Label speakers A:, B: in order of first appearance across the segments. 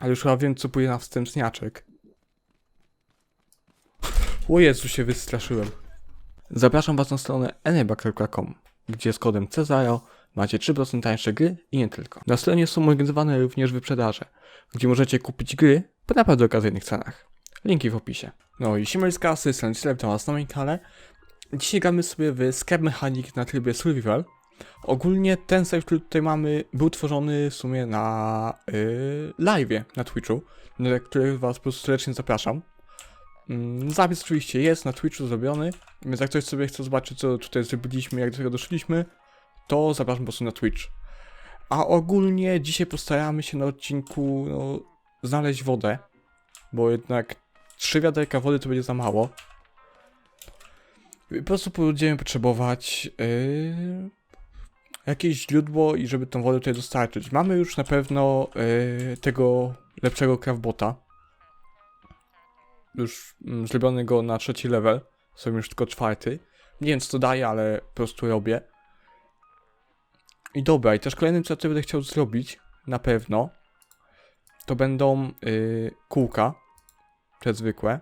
A: Ale już chyba wiem, co pójdzie na wstępniaczek. O Jezu, się wystraszyłem. Zapraszam Was na stronę eneba.com, gdzie z kodem Cezaro macie 3% tańsze gry i nie tylko. Na stronie są organizowane również wyprzedaże, gdzie możecie kupić gry po naprawdę okazyjnych cenach. Linki w opisie. No i z kasy, Slęcilep, to Was na moim kanale. Dzisiaj gramy sobie w Scrap Mechanic na trybie Survival. Ogólnie ten save, który tutaj mamy, był tworzony w sumie na yy, live'ie na Twitchu, na który Was po prostu serdecznie zapraszam. Mm, Zapis oczywiście jest na Twitchu zrobiony, więc jak ktoś sobie chce zobaczyć, co tutaj zrobiliśmy, jak do tego doszliśmy, to zapraszam po prostu na Twitch. A ogólnie dzisiaj postaramy się na odcinku no, znaleźć wodę, bo jednak trzy wiaderka wody to będzie za mało. Po prostu będziemy potrzebować yy, jakieś źródło i żeby tą wodę tutaj dostarczyć. Mamy już na pewno yy, tego lepszego craftbota. Już mm, zrobionego na trzeci level. Są już tylko czwarty. Nie wiem co to daje, ale po prostu robię. I dobra, i też kolejnym co będę chciał zrobić, na pewno, to będą yy, kółka. Te zwykłe.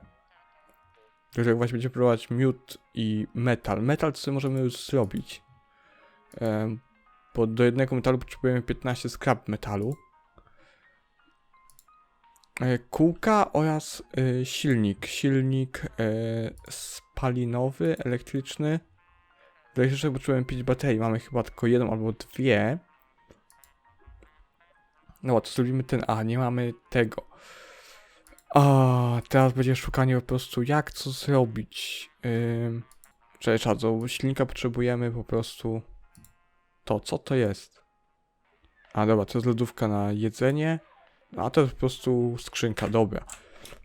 A: Które właśnie będzie próbować miód i metal. Metal sobie możemy już zrobić. Bo do jednego metalu potrzebujemy 15 scrap metalu. E, Kółka oraz e, silnik. Silnik e, spalinowy, elektryczny. Do elektrycznego potrzebujemy 5 baterii. Mamy chyba tylko jedną albo dwie. No to zrobimy ten. A, nie mamy tego. A, teraz będzie szukanie po prostu jak co zrobić. Yy, do silnika potrzebujemy po prostu to, co to jest? A dobra, to jest lodówka na jedzenie, a to jest po prostu skrzynka, dobra.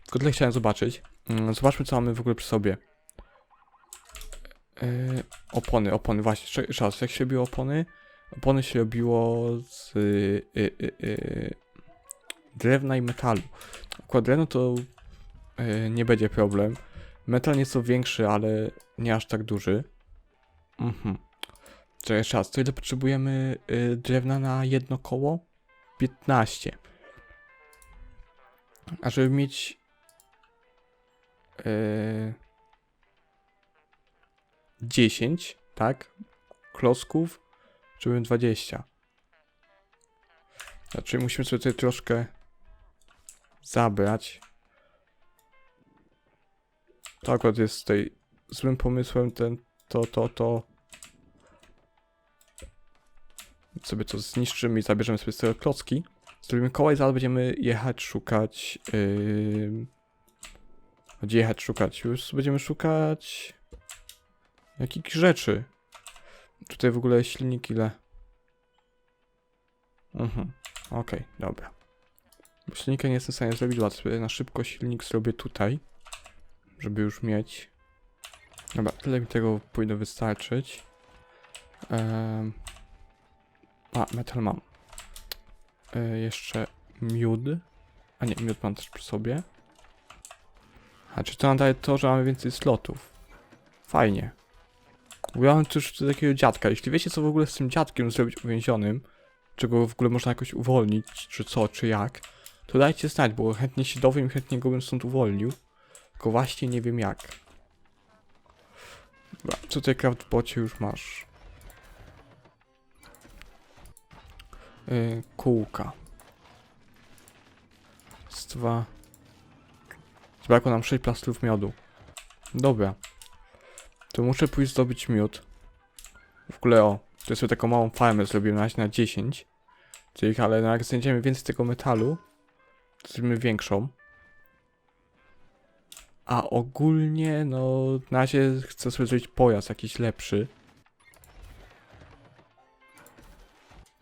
A: Tylko tyle chciałem zobaczyć. Mm, Zobaczmy, co mamy w ogóle przy sobie. Yy, opony, opony, właśnie, raz, jak się robiło opony? Opony się robiło z yy, yy, yy, drewna i metalu. Akurat drewno to yy, nie będzie problem. Metal nieco większy, ale nie aż tak duży. Mhm. Czekaj, jeszcze raz, to ile potrzebujemy y, drewna na jedno koło? 15. A żeby mieć y, 10, tak? Klocków, żeby 20. Znaczy musimy sobie tutaj troszkę zabrać. To akurat jest tutaj złym pomysłem ten, to, to, to sobie to zniszczymy i zabierzemy sobie z tego klocki. Zrobimy koła i zaraz będziemy jechać szukać. Yy... Gdzie jechać szukać? Już będziemy szukać. Jakich rzeczy? Tutaj w ogóle silnik ile? Mhm. Okej, dobra. Bo silnika nie jestem w stanie zrobić łatwo. Na szybko silnik zrobię tutaj. Żeby już mieć. Dobra, tyle mi tego powinno wystarczyć. Ehm... A, metal mam. E, jeszcze miód. A nie, miód mam też przy sobie. A czy to nam daje to, że mamy więcej slotów? Fajnie. Ująłem też do takiego dziadka. Jeśli wiecie, co w ogóle z tym dziadkiem zrobić uwięzionym, czego w ogóle można jakoś uwolnić, czy co, czy jak, to dajcie znać, bo chętnie się dowiem chętnie go bym stąd uwolnił. Tylko właśnie nie wiem jak. Dobra, tutaj craftbocie już masz? Yy, kółka. Z dwa. Zabrakło nam 6 plastrów miodu. Dobra. To muszę pójść zdobyć miód. W ogóle o, to sobie taką małą farmę zrobiłem na razie na 10. Czyli, ale jak znajdziemy więcej tego metalu, to zrobimy większą. A ogólnie, no, na razie chcę sobie zrobić pojazd jakiś lepszy.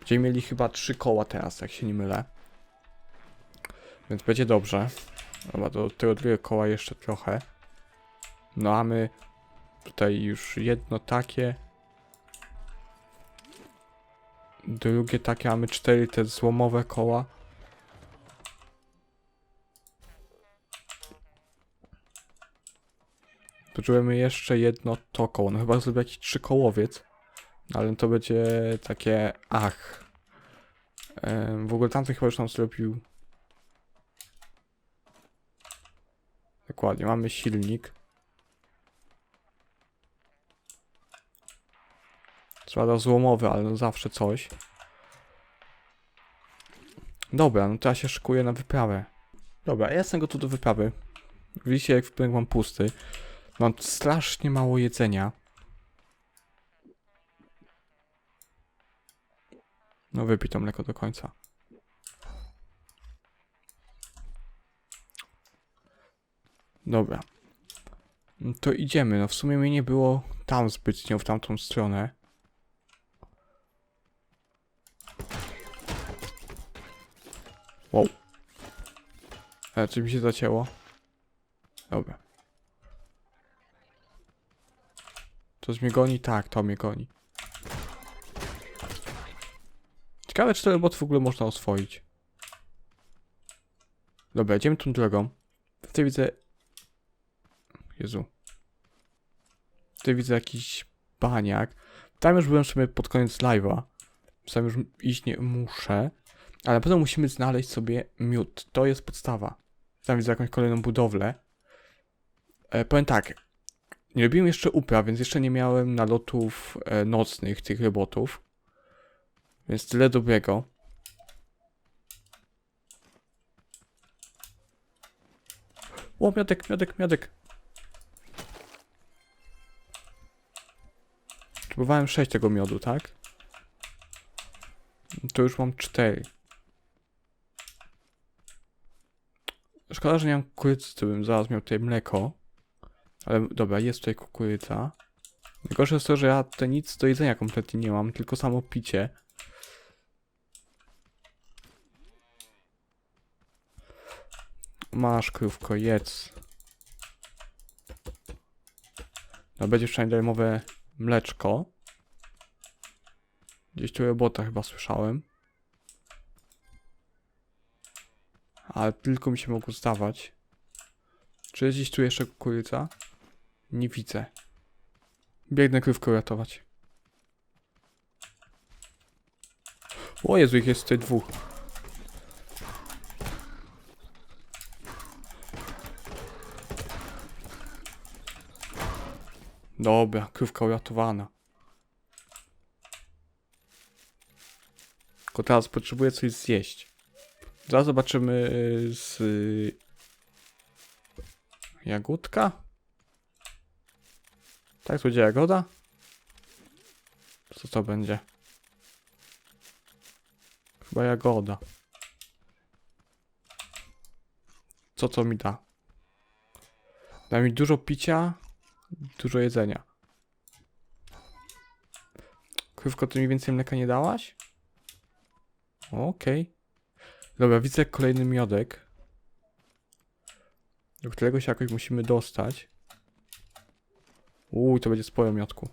A: Będziemy mieli chyba trzy koła teraz, jak się nie mylę. Więc będzie dobrze. Dobra, do tego drugiego koła jeszcze trochę. No a my tutaj już jedno takie. Drugie takie, mamy cztery te złomowe koła. Potrzebujemy jeszcze jedno to koło. No chyba zrobię jakiś trzykołowiec. Ale to będzie takie ach. W ogóle tamten chyba już nam zrobił Dokładnie, mamy silnik. Prawda złomowy, ale no zawsze coś. Dobra, no ja się szykuję na wyprawę. Dobra, ja jestem gotów do wyprawy. Widzicie, jak wypłynął mam pusty. Mam strasznie mało jedzenia. No wypij to mleko do końca. Dobra. No To idziemy. No w sumie mnie nie było tam zbytnio, w tamtą stronę. Wow. E, czy mi się zacięło? Dobra. To mnie goni? Tak, to mnie goni. Ciekawe, czy ten w ogóle można oswoić. Dobra, idziemy tą drogą. Tutaj widzę... Jezu. Tutaj widzę jakiś baniak. Tam już byłem sobie pod koniec live'a. Tam już iść nie muszę. Ale na pewno musimy znaleźć sobie miód. To jest podstawa. Tam widzę jakąś kolejną budowlę. E, powiem tak. Nie robiłem jeszcze upraw, więc jeszcze nie miałem nalotów e, nocnych tych robotów. Więc tyle dobrego. O, miodek, miodek, miodek. Próbowałem 6 tego miodu, tak? To już mam 4. Szkoda, że nie mam kukurydzy, to bym zaraz miał tutaj mleko. Ale dobra, jest tutaj kukurydza. Najgorsze jest to, że ja tutaj nic do jedzenia kompletnie nie mam, tylko samo picie. Masz krówko, jedz. No będzie przynajmniej darmowe mleczko. Gdzieś tu robota chyba słyszałem. Ale tylko mi się mogło zdawać. Czy jest gdzieś tu jeszcze kukurydza? Nie widzę. Biegnę krówkę ratować. O Jezu, ich jest tutaj dwóch. Dobra, krówka uratowana. Tylko teraz potrzebuję coś zjeść. Zaraz zobaczymy y, z... y, Jagódka? Tak, to będzie jagoda? Co to będzie? Chyba jagoda. Co to mi da? Da mi dużo picia, dużo jedzenia. Krówko, ty mi więcej mleka nie dałaś? Okej. Dobra, widzę kolejny miodek. Do którego się jakoś musimy dostać. Uuu, to będzie sporo miodku.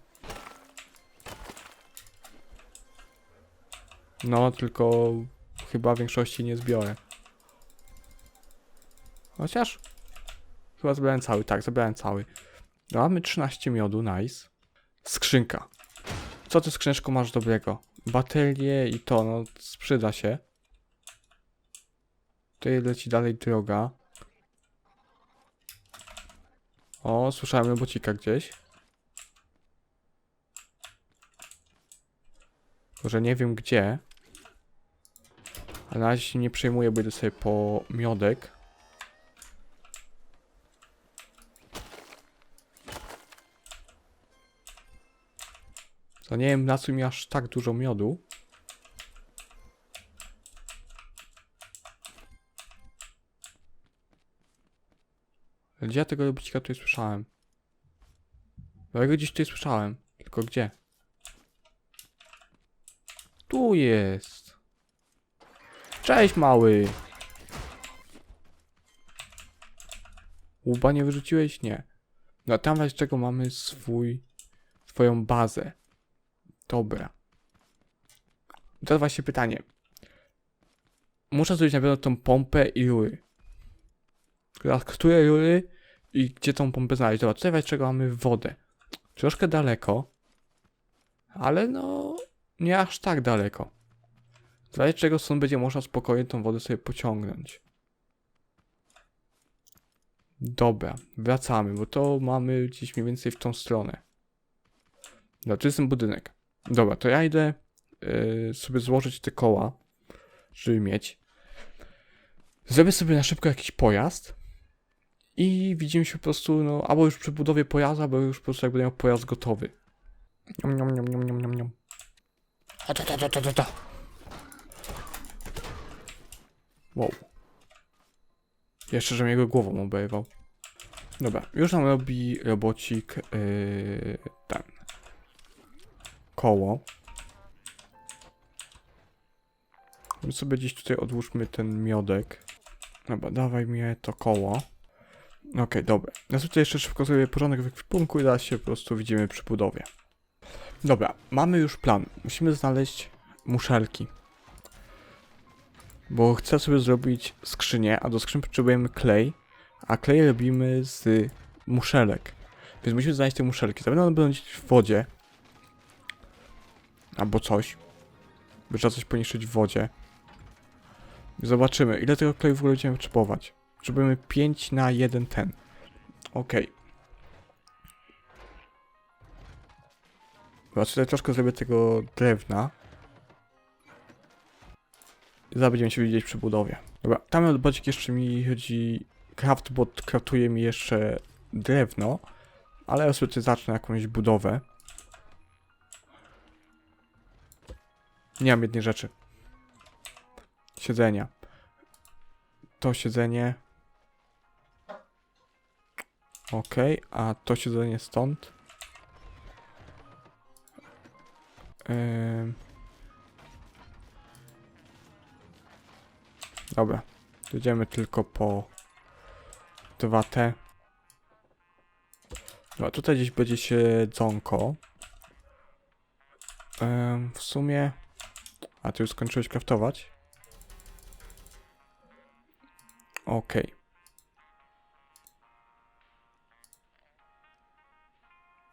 A: No, tylko chyba większości nie zbiorę. Chociaż chyba zebrałem cały, tak, zebrałem cały. Mamy 13 miodu, nice. Skrzynka. Co ty skrzyneczko masz dobrego? Baterie i to, no, sprzyda się. Tutaj leci dalej droga. O, słyszałem robocika gdzieś. Tylko, że nie wiem gdzie. Ale na razie się nie przejmuję, bo idę sobie po miodek. To nie wiem na co mi aż tak dużo miodu. Gdzie ja tego robocika tutaj słyszałem? Bo ja go gdzieś tutaj słyszałem. Tylko gdzie? Tu jest. Cześć mały. Łuba nie wyrzuciłeś? Nie. No tam z czego mamy swój, swoją bazę. Dobra. Teraz właśnie pytanie. Muszę zrobić na pewno tą pompę i rury. Teraz które rury i gdzie tą pompę znaleźć? Dobra, tutaj z czego mamy wodę. Troszkę daleko. Ale no, nie aż tak daleko. Dla czego stąd będzie można spokojnie tą wodę sobie pociągnąć. Dobra, wracamy, bo to mamy gdzieś mniej więcej w tą stronę. No, to jest ten budynek. Dobra, to ja idę y, sobie złożyć te koła, żeby mieć. Zrobię sobie na szybko jakiś pojazd i widzimy się po prostu, no, albo już przy budowie pojazdu, albo już po prostu jak będę miał pojazd gotowy. Niam, niam, niam, niam, niam, niam. A to, to, to, to, to, to. Wow. Jeszcze, że mnie jego głową obejwał. Dobra, już nam robi robocik yy, ten. Koło. My sobie gdzieś tutaj odłóżmy ten miodek. Dobra, dawaj mi to koło. Okej, dobra. Ja tutaj jeszcze szybko zrobię porządek w ekwipunku i teraz się po prostu widzimy przy budowie. Dobra, mamy już plan. Musimy znaleźć muszelki. Bo chcę sobie zrobić skrzynię, a do skrzyni potrzebujemy klej, a klej robimy z muszelek. Więc musimy znaleźć te muszelki. Zapewne one będą gdzieś w wodzie. Albo coś. By trzeba coś poniszczyć w wodzie. Zobaczymy, ile tego kleju w ogóle będziemy potrzebować. Potrzebujemy 5 na 1 ten. Okej. Dobra, tutaj troszkę zrobię tego drewna. Zaraz będziemy się widzieć przy budowie. Dobra, tam odbacik jeszcze mi chodzi craft, bo kraftuje mi jeszcze drewno. Ale ja sobie zacznę jakąś budowę. Nie mam jednej rzeczy. Siedzenia. To siedzenie. Ok, a to siedzenie stąd. Ym. Dobra. Jedziemy tylko po 2T. Dobra, tutaj gdzieś będzie siedzonko. Ym, w sumie... A, ty już skończyłeś kraftować? Okej.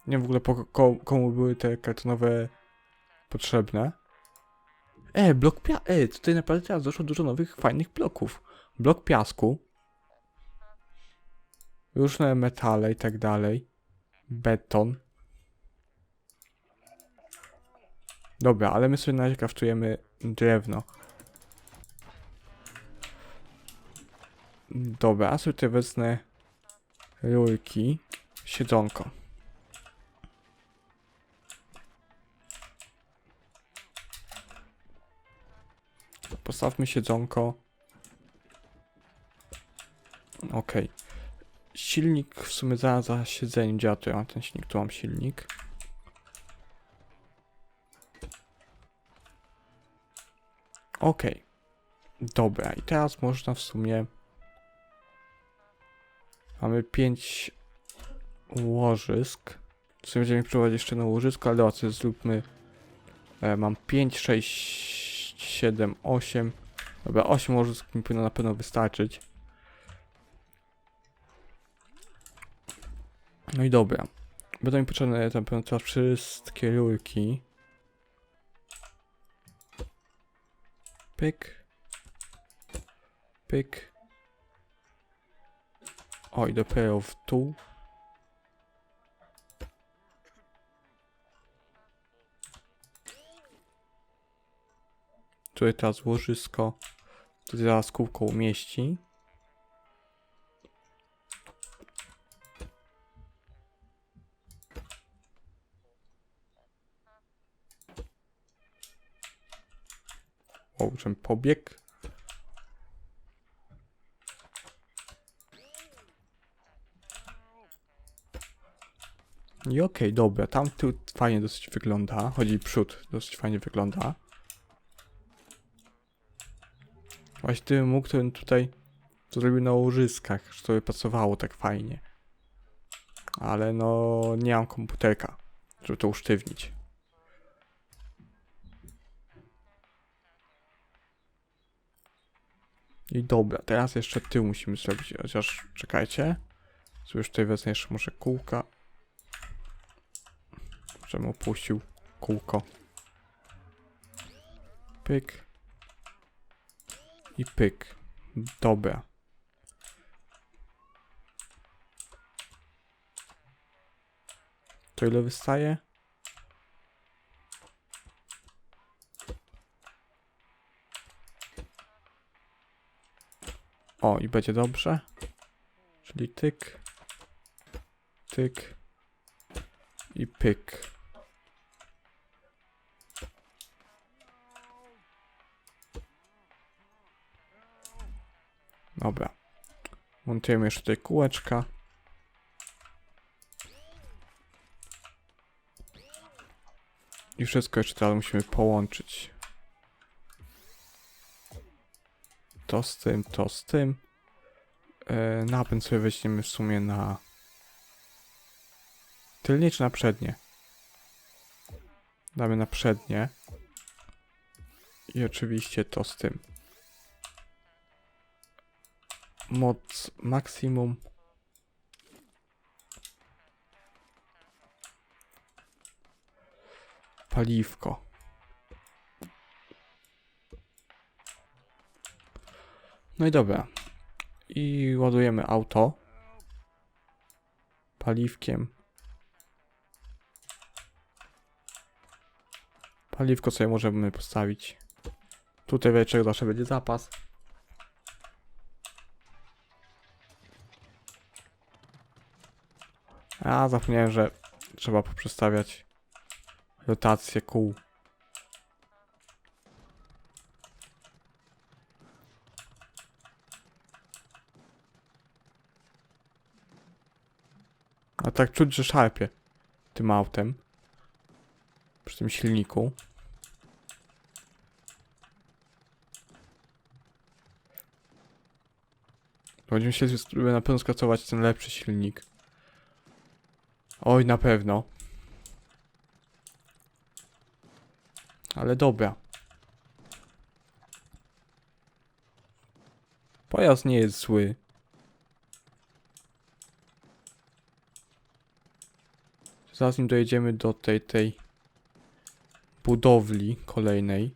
A: Nie wiem w ogóle po ko komu były te kartonowe potrzebne. E, blok pia... E, tutaj naprawdę teraz doszło dużo nowych, fajnych bloków. Blok piasku. Różne metale i tak dalej. Beton. Dobra, ale my sobie na razie kraftujemy drewno. Dobra, a sobie tutaj wezmę rurki, siedzonko. Postawmy siedzonko. Ok. Silnik w sumie za, za siedzeniem działa. Tu ja mam ten silnik, tu mam silnik. Ok. Dobra, i teraz można w sumie... Mamy 5 łożysk. W sumie będziemy próbować jeszcze na łożysko, ale dobra, zróbmy. E, mam 5, 6, 7, 8. Dobra, 8 łożysk mi powinno na pewno wystarczyć. No i dobra. Będą mi potrzebne tam pewno teraz wszystkie rurki. Pyk. Pyk. O, i dopiero w dół. Tutaj teraz łożysko. Tutaj zaraz kółko umieści. O, czym pobieg. I okej, dobra, tam tu fajnie dosyć wygląda. Chodzi przód, dosyć fajnie wygląda. Właśnie tym mógł, bym tutaj to zrobił na łożyskach, że to by pasowało tak fajnie. Ale no, nie mam komputerka, żeby to usztywnić. I dobra, teraz jeszcze tył musimy zrobić, chociaż czekajcie. Co już tutaj wezmę jeszcze może kółka. Żebym opuścił kółko. Pyk. I pyk. Dobra. To ile wystaje? I będzie dobrze. Czyli tyk, tyk i pyk. Dobra. Montujemy jeszcze tutaj kółeczka. I wszystko jeszcze teraz musimy połączyć. To z tym, to z tym. E, napęd sobie weźmiemy w sumie na tylnie czy na przednie? Damy na przednie. I oczywiście to z tym. Moc maksimum. Paliwko. No i dobra. I ładujemy auto. Paliwkiem. Paliwko sobie możemy postawić. Tutaj wieczór zawsze będzie zapas. A, zapomniałem, że trzeba poprzestawiać rotację kół. A tak czuć, że szarpie tym autem. Przy tym silniku. Będziemy się na pewno skacować ten lepszy silnik. Oj, na pewno. Ale dobra. Pojazd nie jest zły. Zaraz nim dojedziemy do tej, tej budowli kolejnej.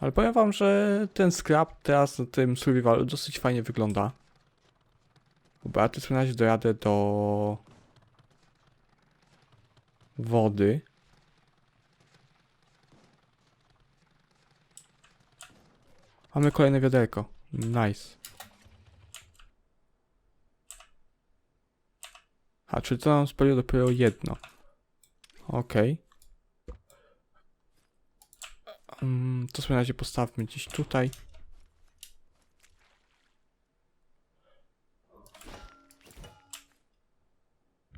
A: Ale powiem wam, że ten scrap teraz na tym survivalu dosyć fajnie wygląda. Dobra, to w razie dojadę do wody. Mamy kolejne wiaderko. Nice. A, czyli to nam spaliło dopiero jedno. Okej. Mm, to sobie na razie postawmy gdzieś tutaj.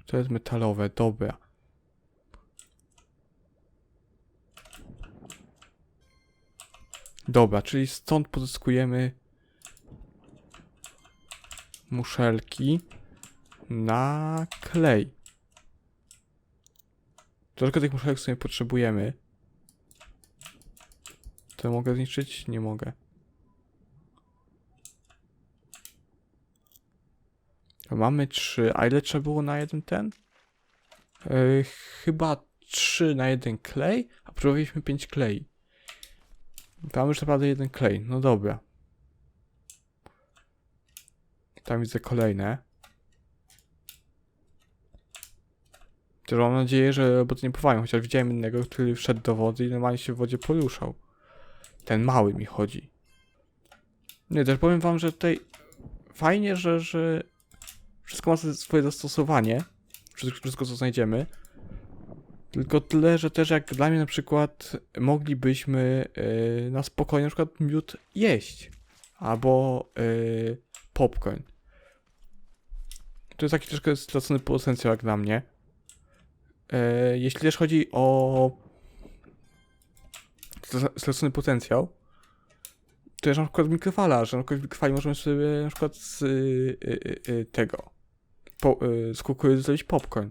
A: To jest metalowe, dobra. Dobra, czyli stąd pozyskujemy muszelki na klej. Troszkę tych muszelek sobie potrzebujemy. To mogę zniszczyć? Nie mogę. Mamy trzy. A ile trzeba było na jeden ten? Yy, chyba trzy na jeden klej, a potrzebowaliśmy pięć klei. Tam już naprawdę jeden klej. No dobra. Tam widzę kolejne. Też mam nadzieję, że roboty nie pływają, chociaż widziałem innego, który wszedł do wody i normalnie się w wodzie poruszał. Ten mały mi chodzi. Nie, też powiem wam, że tutaj fajnie, że, że wszystko ma swoje zastosowanie. Wszystko, wszystko co znajdziemy. Tylko tyle, że też jak dla mnie na przykład moglibyśmy yy, na spokojnie na przykład miód jeść. Albo yy, popcorn. To jest taki troszkę stracony potencjał jak dla mnie. Yy, jeśli też chodzi o stracony potencjał, to jest na przykład mikrofala, że na przykład w mikrofali możemy sobie na przykład z y, y, y, tego po, y, z kukurydzy zrobić popcorn.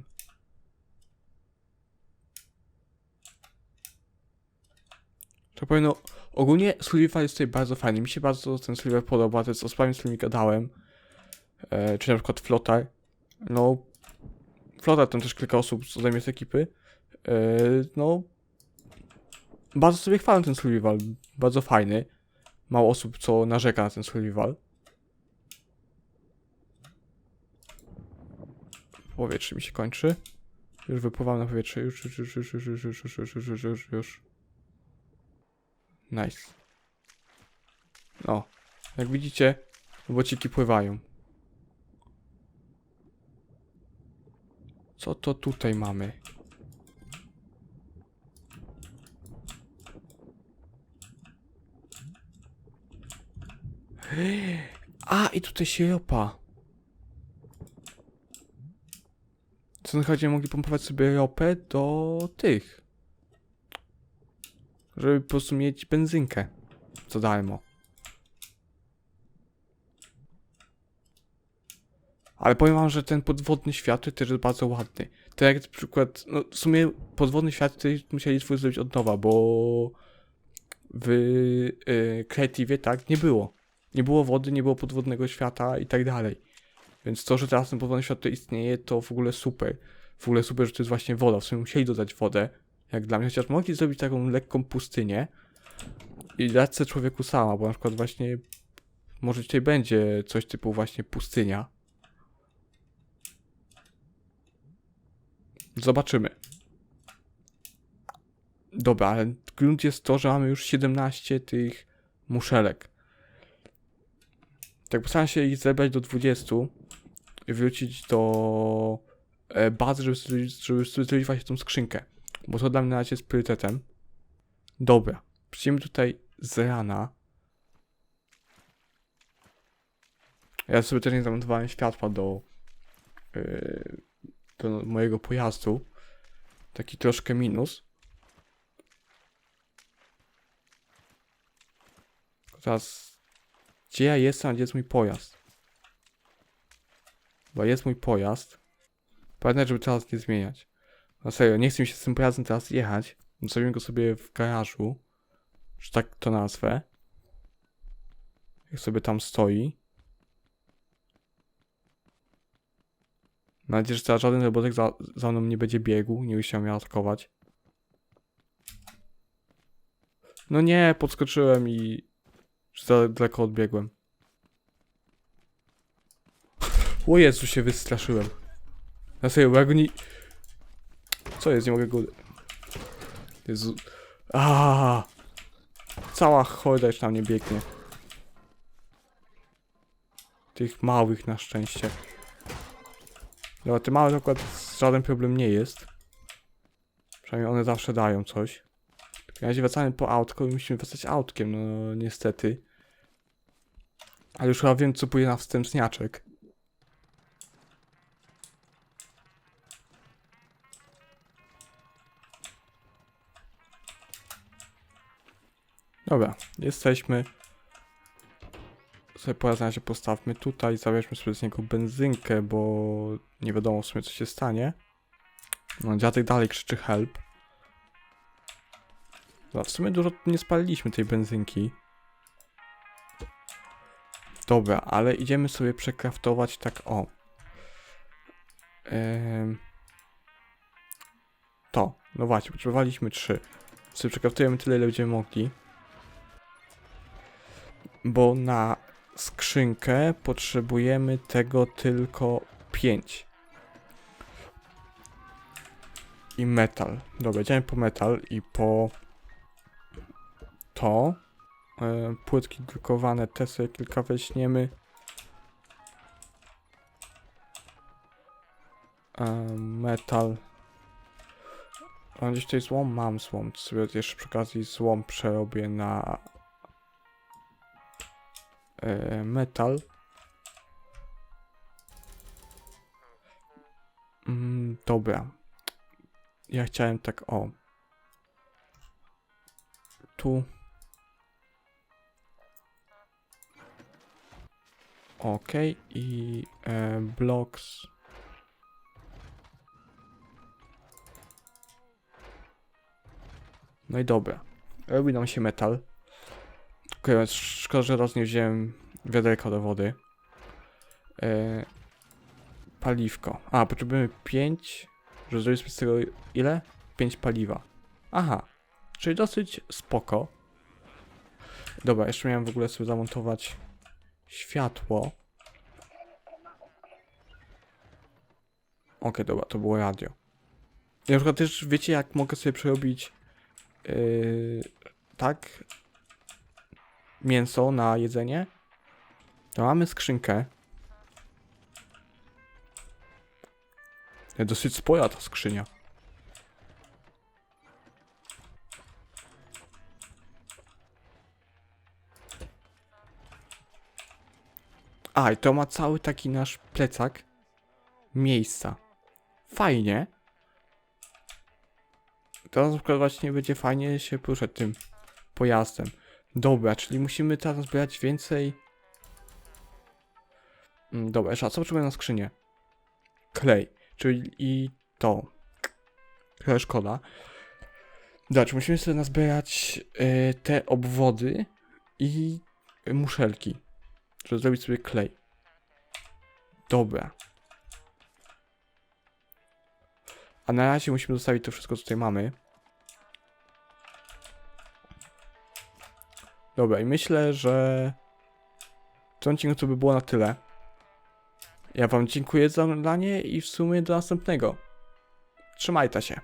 A: To powiem, no, ogólnie Survival jest tutaj bardzo fajny. Mi się bardzo ten Survival podoba, to jest osobami, z którymi gadałem. E, czy na przykład Flotar. No, Flotar, tam też kilka osób z z ekipy. E, no, bardzo sobie chwalę ten survival, bardzo fajny. Mało osób, co narzeka na ten survival. Powietrze mi się kończy. Już wypływam na powietrze. Już, już, już, już, już, już, już, już, już, już, już. Nice. No, jak widzicie, bociki pływają. Co to tutaj mamy? A, i tutaj sieropa. Co na chodzie mogli pompować sobie ropę do tych. Żeby po prostu mieć benzynkę. Co darmo. Ale powiem wam, że ten podwodny świat też jest bardzo ładny. Tak jak na przykład, no w sumie podwodny świat tutaj musieli twój zrobić od nowa, bo w y, Creative tak nie było. Nie było wody, nie było podwodnego świata i tak dalej. Więc to, że teraz ten podwodny świat tutaj istnieje, to w ogóle super. W ogóle super, że to jest właśnie woda. W sumie musieli dodać wodę, jak dla mnie, chociaż mogli zrobić taką lekką pustynię i dać se człowieku sama, bo na przykład właśnie może tutaj będzie coś typu właśnie pustynia. Zobaczymy. Dobra, ale grunt jest to, że mamy już 17 tych muszelek. Tak postaram się ich zebrać do 20 i wrócić do e, bazy, żeby żeby właśnie tą skrzynkę. Bo to dla mnie na razie jest priorytetem. Dobra, przyjdziemy tutaj z rana. Ja sobie też nie zamontowałem światła do, yy, do mojego pojazdu. Taki troszkę minus. Teraz, gdzie ja jestem, a gdzie jest mój pojazd? Bo jest mój pojazd. Pamiętaj, żeby teraz nie zmieniać. Na serio, nie chcę mi się z tym pojazdem teraz jechać. Zostawiłem go sobie w garażu. Że tak to nazwę. Jak sobie tam stoi. Mam nadzieję, że teraz żaden robotek za, za mną nie będzie biegł. Nie musiał mnie atakować. No nie, podskoczyłem i za daleko odbiegłem. O Jezu, się wystraszyłem. Na serio, bo ja go nie... Co jest? Nie mogę go... Jezu... Aaaa! Cała horda już na mnie biegnie. Tych małych na szczęście. No, te małe akurat żaden problem nie jest. Przynajmniej one zawsze dają coś. Na razie wracamy po autko i musimy wracać autkiem, no niestety. Ale już chyba wiem, co pójdzie na wstępniaczek. Dobra, jesteśmy. Sobie pojazd na razie postawmy tutaj, zabierzmy sobie z niego benzynkę, bo nie wiadomo w sumie co się stanie. No, dziadek dalej krzyczy help. No, w sumie dużo nie spaliliśmy tej benzynki. Dobra, ale idziemy sobie przekraftować tak o. Ym... To, no właśnie, potrzebowaliśmy trzy. Sobie przekraftujemy tyle, ile będziemy mogli. Bo na skrzynkę potrzebujemy tego tylko 5. I metal. Dobra, idziemy po metal i po to. E, płytki drukowane, te sobie kilka weźmiemy. E, metal. A gdzieś tutaj złom? Mam złom. Sobie jeszcze przy okazji złom przerobię na metal. Mm, dobra. Ja chciałem tak o. Tu. Ok, i e, blocks. No i dobra. Robi nam się metal. Szkoda, że raz nie wziąłem wiaderka do wody. E, paliwko. A, potrzebujemy 5. Że zrobimy z tego ile? 5 paliwa. Aha. Czyli dosyć spoko. Dobra, jeszcze miałem w ogóle sobie zamontować światło. Okej, dobra, to było radio. I na przykład też wiecie jak mogę sobie przerobić yy, tak mięso na jedzenie? To mamy skrzynkę. Dosyć spora ta skrzynia. A, i to ma cały taki nasz plecak miejsca. Fajnie. Teraz na przykład właśnie będzie fajnie się poruszać tym pojazdem. Dobra, czyli musimy teraz zbierać więcej... Mm, Dobra, a co potrzebujemy na skrzynię? Klej, czyli i to. Trochę szkoda. Dobra, musimy sobie nazbierać y, te obwody i muszelki, żeby zrobić sobie klej. Dobra. A na razie musimy zostawić to wszystko, co tutaj mamy. Dobra, i myślę, że w tym odcinku to by było na tyle. Ja wam dziękuję za oglądanie i w sumie do następnego. Trzymajcie się.